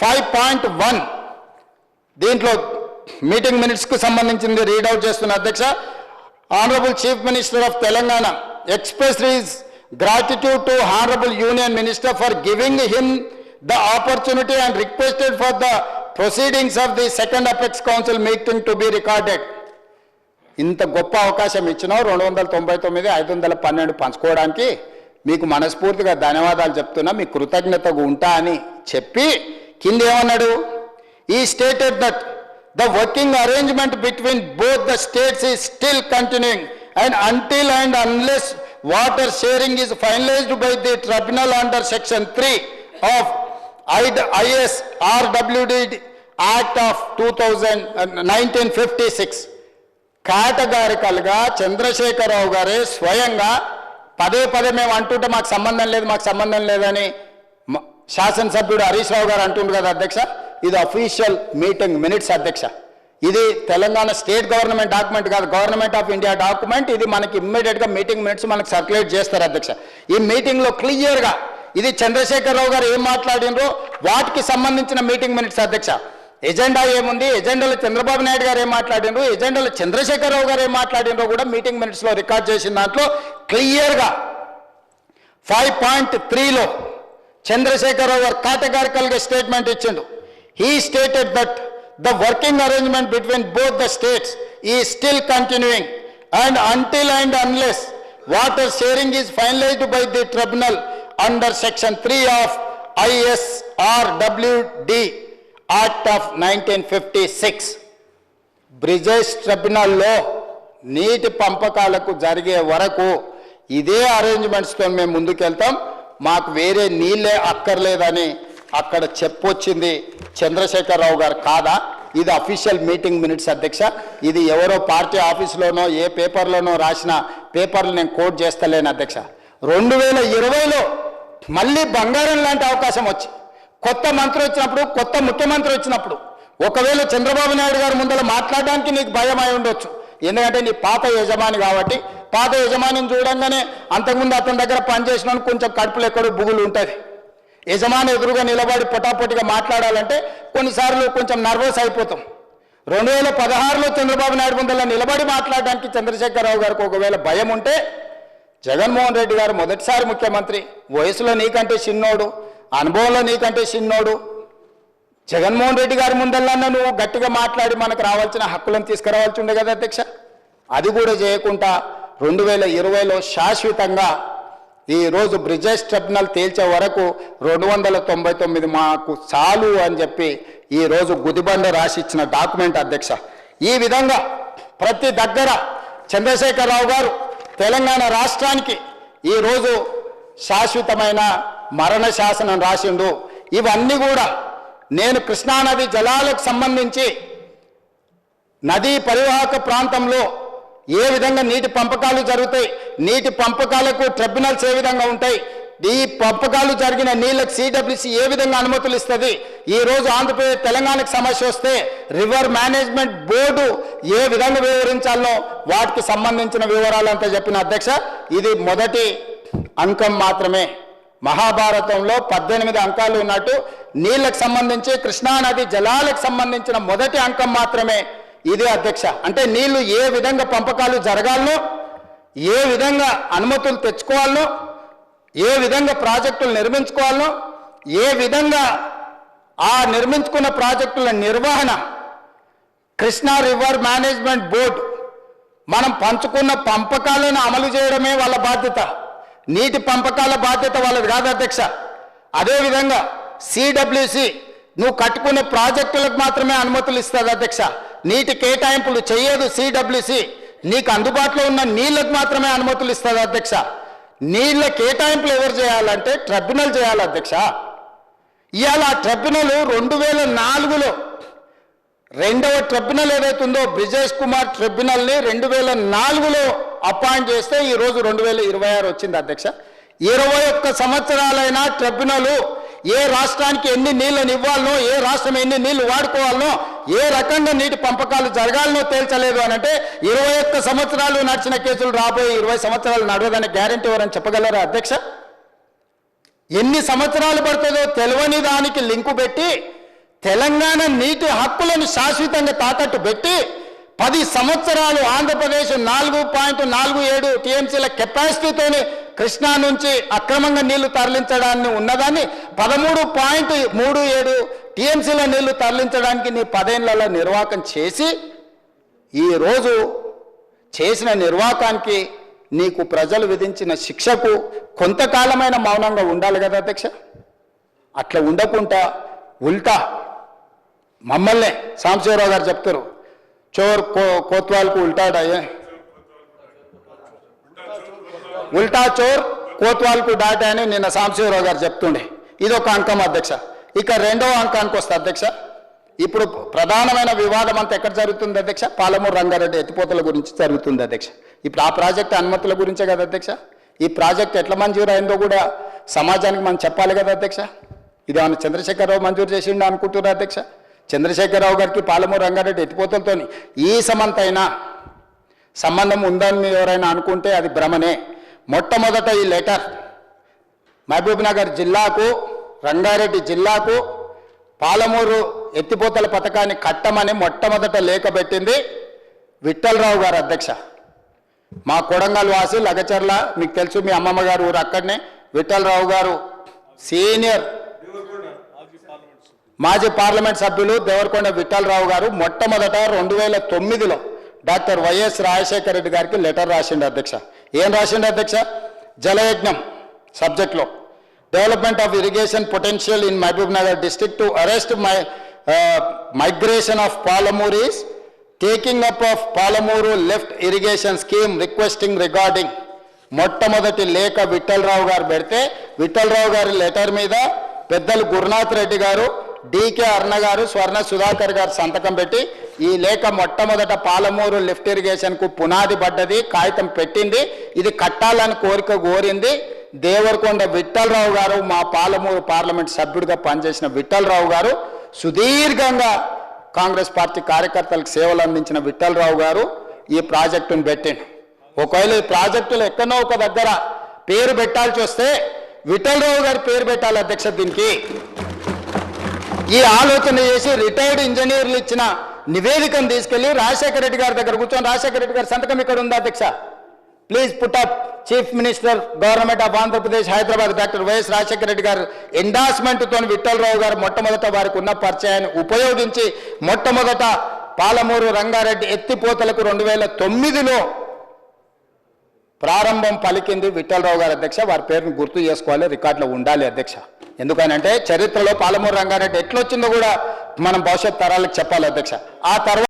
Five point one దీంట్లో meeting మినిట్స్కు సంబంధించింది రీడౌట్ చేస్తున్న అధ్యక్ష honourable chief minister of Telangana expresses gratitude to honourable union minister for giving him the opportunity and requested for the proceedings of the second apex council meeting to be recorded ఇంత గొప్ప అవకాశం ఇచ్చినావు రెండు వందల తొంభై తొమ్మిది ఐదు వందల పన్నెండు పంచుకోవడానికి. మీకు మనస్ఫూర్తిగా ధన్యవాదాలు చెప్తున్నా మీ కృతజ్ఞతగా ఉంటా అని చెప్పి కింద ఏమన్నాడు ఈ stated that the working arrangement between both the states is still continuing and until and unless water sharing is finalised by the tribunal under section three of I S R W D act of two thousand nineteen fifty six కేటగారికల్గా Chandrashekar Rao గారే స్వయంగా పదే పదే మేము అంటుంటే మాకు సంబంధం లేదు మాకు సంబంధం లేదని శాసనసభ్యుడు హరీష్ రావు గారు అంటుండ్రు కదా అధ్యక్ష ఇది అఫీషియల్ మీటింగ్ మినిట్స్ అధ్యక్ష. ఇది తెలంగాణ స్టేట్ గవర్నమెంట్ డాక్యుమెంట్ కాదు గవర్నమెంట్ ఆఫ్ ఇండియా డాక్యుమెంట్ ఇది మనకి ఇమ్మీడియట్గా మీటింగ్ మినిట్స్ మనకి సర్క్యులేట్ చేస్తారు అధ్యక్ష. ఈ మీటింగ్లో క్లియర్గా ఇది చంద్రశేఖరరావు గారు ఏం మాట్లాడినరో వాటికి సంబంధించిన మీటింగ్ మినిట్స్ అధ్యక్ష. ఎజెండా ఏముంది ఎజెండాలో చంద్రబాబు నాయుడు గారు ఏం మాట్లాడినరు ఎజెండాలో చంద్రశేఖరరావు గారు ఏం మాట్లాడినరో కూడా మీటింగ్ మినిట్స్లో రికార్డ్ చేసిన దాంట్లో క్లియర్గా ఫైవ్ పాయింట్ త్రీలో చంద్రశేఖరరావు గారు కాటగారికల్గా స్టేట్మెంట్ ఇచ్చిండు. He stated that the working arrangement between both the states is still continuing and until and unless water sharing is finalised by the tribunal under section three of I S R W D act of nineteen fifty six Brijesh ట్రిబ్యునల్లో నీటి పంపకాలకు జరిగే వరకు ఇదే అరేంజ్మెంట్స్తో మేము ముందుకెళ్తాం. మాకు వేరే నీళ్ళే అక్కర్లేదని అక్కడ చెప్పొచ్చింది చంద్రశేఖరరావు గారు కాదా? ఇది అఫీషియల్ మీటింగ్ మినిట్స్ అధ్యక్ష. ఇది ఎవరో పార్టీ ఆఫీస్లోనో ఏ పేపర్లోనో రాసిన పేపర్లు నేను కోట్ చేస్తలేను అధ్యక్ష. రెండు వేల ఇరవైలో మళ్ళీ బంగారం లాంటి అవకాశం వచ్చి కొత్త మంత్రి వచ్చినప్పుడు కొత్త ముఖ్యమంత్రి వచ్చినప్పుడు ఒకవేళ చంద్రబాబు నాయుడు గారు ముందర మాట్లాడడానికి నీకు భయం అయి ఉండొచ్చు. ఎందుకంటే నీ పాత యజమాని కాబట్టి పాత యజమానిని చూడంగానే అంతకుముందు అతని దగ్గర పనిచేసిన కొంచెం కడుపులు ఎక్కడో బుగులు ఉంటుంది యజమాని ఎదురుగా నిలబడి పొటాపొటిగా మాట్లాడాలంటే కొన్నిసార్లు కొంచెం నర్వస్ అయిపోతాం. రెండు వేల పదహారులో చంద్రబాబు నాయుడు ముందర నిలబడి మాట్లాడడానికి చంద్రశేఖరరావు గారికి ఒకవేళ భయం ఉంటే జగన్మోహన్ రెడ్డి గారు మొదటిసారి ముఖ్యమంత్రి. వయసులో నీకంటే చిన్నోడు అనుభవంలో నీకంటే చిన్నోడు. జగన్మోహన్ రెడ్డి గారి ముందల్లా నువ్వు గట్టిగా మాట్లాడి మనకు రావాల్సిన హక్కులను తీసుకురావాల్సి ఉండే కదా అధ్యక్ష. అది కూడా చేయకుండా రెండు వేల ఇరవైలో శాశ్వతంగా ఈరోజు బ్రిజెస్ బ్రిజేష్ ట్రిబ్యునల్ తేల్చే వరకు రెండు వందల తొంభై తొమ్మిది మాకు చాలు అని చెప్పి ఈ రోజు గుదిబండ రాసి ఇచ్చిన డాక్యుమెంట్ అధ్యక్ష. ఈ విధంగా ప్రతి దగ్గర చంద్రశేఖరరావు గారు తెలంగాణ రాష్ట్రానికి ఈ రోజు శాశ్వతమైన మరణ శాసనం రాసిండు. ఇవన్నీ కూడా నేను కృష్ణానది జలాలకు సంబంధించి నదీ పరివాహక ప్రాంతంలో ఏ విధంగా నీటి పంపకాలు జరుగుతాయి? నీటి పంపకాలకు ట్రిబ్యునల్స్ ఏ విధంగా ఉంటాయి? ఈ పంపకాలు జరిగిన నీళ్ళకి సిడబ్ల్యూసి ఏ విధంగా అనుమతులు ఇస్తుంది? ఈ రోజు ఆంధ్రప్రదేశ్ తెలంగాణకు సమస్య వస్తే రివర్ మేనేజ్మెంట్ బోర్డు ఏ విధంగా వివరించాలనో వాటికి సంబంధించిన వివరాలంతా చెప్పిన అధ్యక్ష ఇది మొదటి అంకం మాత్రమే. మహాభారతంలో పద్దెనిమిది అంకాలు ఉన్నట్టు నీళ్ళకు సంబంధించి కృష్ణానది జలాలకు సంబంధించిన మొదటి అంకం మాత్రమే. ఇదే అధ్యక్ష. అంటే నీళ్ళు ఏ విధంగా పంపకాలు జరగాలనో ఏ విధంగా అనుమతులు తెచ్చుకోవాలనో ఏ విధంగా ప్రాజెక్టులు నిర్మించుకోవాలనో ఏ విధంగా ఆ నిర్మించుకున్న ప్రాజెక్టుల నిర్వహణ కృష్ణా రివర్ మేనేజ్మెంట్ బోర్డు మనం పంచుకున్న పంపకాలను అమలు చేయడమే వాళ్ళ బాధ్యత. నీటి పంపకాల బాధ్యత వాళ్ళది కాదు అధ్యక్ష. అదేవిధంగా సిడబ్ల్యూసి నువ్వు కట్టుకునే ప్రాజెక్టులకు మాత్రమే అనుమతులు ఇస్తుంది అధ్యక్ష. నీటి కేటాయింపులు చేయదు సిడబ్ల్యూసి నీకు అందుబాటులో ఉన్న నీళ్ళకు మాత్రమే అనుమతులు ఇస్తుంది అధ్యక్ష. నీళ్ళ కేటాయింపులు ఎవరు చేయాలంటే ట్రిబ్యునల్ చేయాలి అధ్యక్ష. ఇవాళ ఆ ట్రిబ్యునల్ రెండు వేల నాలుగులో రెండవ ట్రిబ్యునల్ ఏదైతుందో బ్రిజేష్ కుమార్ ట్రిబ్యునల్ని రెండు వేల నాలుగులో అపాయింట్ చేస్తే ఈరోజు రెండు వేల ఇరవై ఆరు వచ్చింది అధ్యక్ష. ఇరవై ఒక్క సంవత్సరాలైనా ట్రిబ్యునల్ ఏ రాష్ట్రానికి ఎన్ని నీళ్ళని ఇవ్వాలనో ఏ రాష్ట్రం ఎన్ని నీళ్ళు వాడుకోవాలనో ఏ రకంగా నీటి పంపకాలు జరగాలనో తేల్చలేదు అని అంటే ఇరవై ఒక్క సంవత్సరాలు నడిచిన కేసులు రాబోయే ఇరవై సంవత్సరాలు నడవదనే గ్యారంటీ ఎవరని చెప్పగలరా అధ్యక్ష? ఎన్ని సంవత్సరాలు పడుతుందో తెలియని దానికి లింకు పెట్టి తెలంగాణ నీటి హక్కులను శాశ్వతంగా తాకట్టు పెట్టి పది సంవత్సరాలు ఆంధ్రప్రదేశ్ నాలుగు పాయింట్ నాలుగు ఏడు టీఎంసీల కెపాసిటీతోని కృష్ణా నుంచి అక్రమంగా నీళ్ళు తరలించడాన్ని ఉన్నదాన్ని పదమూడు పాయింట్ మూడు ఏడు టీఎంసీల నీళ్ళు తరలించడానికి నీ పదేళ్ళలో నిర్వాహకం చేసి ఈరోజు చేసిన నిర్వాకానికి నీకు ప్రజలు విధించిన శిక్షకు కొంతకాలమైన మౌనంగా ఉండాలి కదా అధ్యక్ష? అట్లా ఉండకుండా ఉల్టా మమ్మల్నే సాంబశివరావు గారు చెప్తారు చోర్ కో కోత్వాల్కు ఉల్టాడాయే. ఉల్టా చోర్ కోత్వాల్కు డాటా అని నిన్న సాంబశివరావు గారు చెప్తుండే. ఇది ఒక అంకం అధ్యక్ష. ఇక రెండవ అంకానికి వస్తే అధ్యక్ష ఇప్పుడు ప్రధానమైన వివాదం అంతా ఎక్కడ జరుగుతుంది అధ్యక్ష? పాలమూరు రంగారెడ్డి ఎత్తిపోతల గురించి జరుగుతుంది అధ్యక్ష. ఇప్పుడు ఆ ప్రాజెక్ట్ అనుమతుల గురించే కదా అధ్యక్ష? ఈ ప్రాజెక్ట్ ఎట్లా మంజూరు అయిందో కూడా సమాజానికి మనం చెప్పాలి కదా అధ్యక్ష? ఇది ఏమన్నా చంద్రశేఖరరావు మంజూరు చేసిండు అనుకుంటున్నారు అధ్యక్ష? చంద్రశేఖరరావు గారికి పాలమూరు రంగారెడ్డి ఎత్తిపోతలతో ఈ సమంతైనా సంబంధం ఉందని ఎవరైనా అనుకుంటే అది భ్రమనే. మొట్టమొదట ఈ లెటర్ మహబూబ్నగర్ జిల్లాకు రంగారెడ్డి జిల్లాకు పాలమూరు ఎత్తిపోతల పథకాన్ని కట్టమని మొట్టమొదట లేఖ పెట్టింది విఠలరావు గారు అధ్యక్ష. మా కొడంగల్ వాసి లగచర్ల మీకు తెలుసు మీ అమ్మమ్మ గారు ఊరు అక్కడనే విఠలరావు గారు సీనియర్ మాజీ పార్లమెంట్ సభ్యులు దేవరకొండ విఠలరావు గారు మొట్టమొదట రెండు వేల తొమ్మిదిలో డాక్టర్ వైఎస్ రాజశేఖర రెడ్డి గారికి లెటర్ రాసిండు అధ్యక్ష. ఏం రాసిండే అధ్యక్ష? జలయజ్ఞం సబ్జెక్ట్లో. Development of irrigation potential in Mahabub Nagar district to arrest my migration of Palamur is taking up of Palamuru lift irrigation scheme requesting regarding. మొట్టమొదటి లేఖ విఠలరావు గారు పెడితే విఠలరావు గారి లెటర్ మీద పెద్దలు గురునాథ్ రెడ్డి గారు డికే అర్ణ గారు స్వర్ణ సుధాకర్ గారు సంతకం పెట్టి ఈ లేఖ మొట్టమొదట పాలమూరు లిఫ్ట్ ఇరిగేషన్కు పునాది పడ్డది కాగితం పెట్టింది. ఇది కట్టాలని కోరిక కోరింది. దేవరకొండ విఠలరావు గారు మా పాలమూరు పార్లమెంట్ సభ్యుడిగా పనిచేసిన విఠలరావు గారు సుదీర్ఘంగా కాంగ్రెస్ పార్టీ కార్యకర్తలకు సేవలు అందించిన విఠలరావు గారు ఈ ప్రాజెక్టును పెట్టిండు. ఒకవేళ ఈ ప్రాజెక్టులు ఎక్కడో ఒక దగ్గర పేరు పెట్టాల్సి వస్తే విఠలరావు గారి పేరు పెట్టాలి అధ్యక్ష దీనికి. ఈ ఆలోచన చేసి రిటైర్డ్ ఇంజనీర్లు ఇచ్చిన నివేదికను తీసుకెళ్ళి రాజశేఖర రెడ్డి గారి దగ్గర కూర్చొని రాజశేఖర రెడ్డి గారి సంతకం ఇక్కడ ఉందా అధ్యక్ష? Please put up chief minister government of Andhra Pradesh Hyderabad doctor Y S Rajasekhara Reddy గారు ఎండాస్మెంట్తో విఠలరావు గారు మొట్టమొదట వారికి ఉన్న పరిచయాన్ని ఉపయోగించి మొట్టమొదట పాలమూరు రంగారెడ్డి ఎత్తిపోతలకు రెండు వేల తొమ్మిదిలో ప్రారంభం పలికింది విఠలరావు గారు అధ్యక్ష. వారి పేరును గుర్తు చేసుకోవాలి రికార్డులో ఉండాలి అధ్యక్ష. ఎందుకనంటే చరిత్రలో పాలమూరు రంగారెడ్డి ఎట్లొచ్చిందో కూడా మనం భవిష్యత్ తరాలకు చెప్పాలి అధ్యక్ష. ఆ తర్వాత